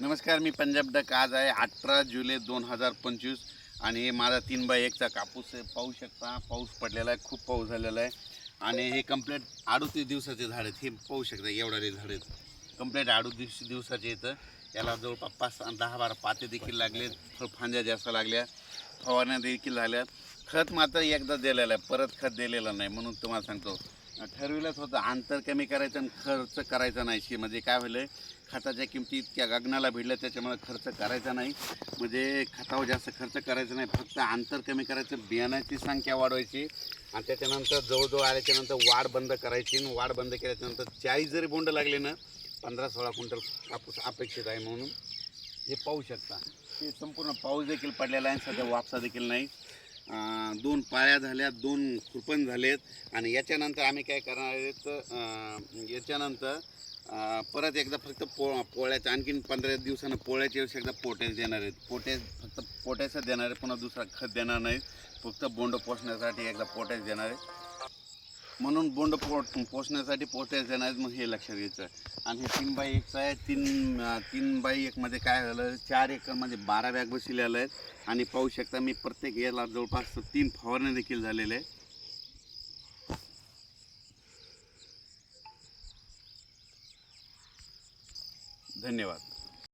नमस्कार मी पंजाब डक. आज आहे अठरा जुलै दोन हजार पंचवीस आणि हे माझा तीन बाय एकचा कापूस आहे. पाहू शकता पाऊस पडलेला आहे खूप पाऊस झालेला आहे. आणि हे कंप्लीट अडोतीस दिवसाचे झाड आहेत. हे पाहू शकता एवढाले झाड आहेत. कंप्लीट अडोतीस दिवसाचे येतं याला जवळपास पाच दहा बारा पाते देखील लागले फांद्या जास्त लागल्या. फवारण्या देखील झाल्या खत मात्र एकदा दिलेलं आहे. परत खत दिलेलं नाही म्हणून तुम्हाला सांगतो. ठरविलंच होतं. अंतर कमी करायचं आणि खर्च करायचा नाही. शे म्हणजे काय होईल खताच्या किमती इतक्या गगनाला भिडल्या त्याच्यामुळे खर्च करायचा नाही. म्हणजे खतावर जास्त खर्च करायचा नाही. फक्त अंतर कमी करायचं बियाण्याची संख्या वाढवायची. आणि त्याच्यानंतर जवळजवळ आल्याच्यानंतर वाढ बंद करायची. आणि वाढ बंद केल्याच्यानंतर चाळीस जरी बोंड लागले ना पंधरा सोळा क्विंटल कापूस अपेक्षित आहे म्हणून हे पाहू शकता. हे संपूर्ण पाऊस देखील पडलेला आहे सध्या वापसा देखील नाही. दोन पाळ्या झाल्या दोन खुरपण झालेत आणि याच्यानंतर आम्ही काय करणार आहेत याच्यानंतर परत एकदा फक्त पो पोळ्याचं आणखीन पंधरा दिवसानं पोळ्याच्या वेळेस एकदा पोटॅश देणार आहेत. पोटॅश फक्त पोटॅशच देणार आहे पुन्हा दुसरा खत देणार नाही फक्त बोंड पोसण्यासाठी एकदा पोटॅश देणार आहे म्हणून बोंड पो पोसण्यासाठी पोटॅश देणार मग हे लक्षात घ्यायचं. आणि हे तीन बाय एकचं आहे तीन तीन बाय एकमध्ये काय झालं चार एकरमध्ये म्हणजे बारा बॅग बसलेल्या आहेत. आणि पाहू शकता मी प्रत्येक याला जवळपास तीन फवारण्या देखील झालेल्या आहेत. धन्यवाद.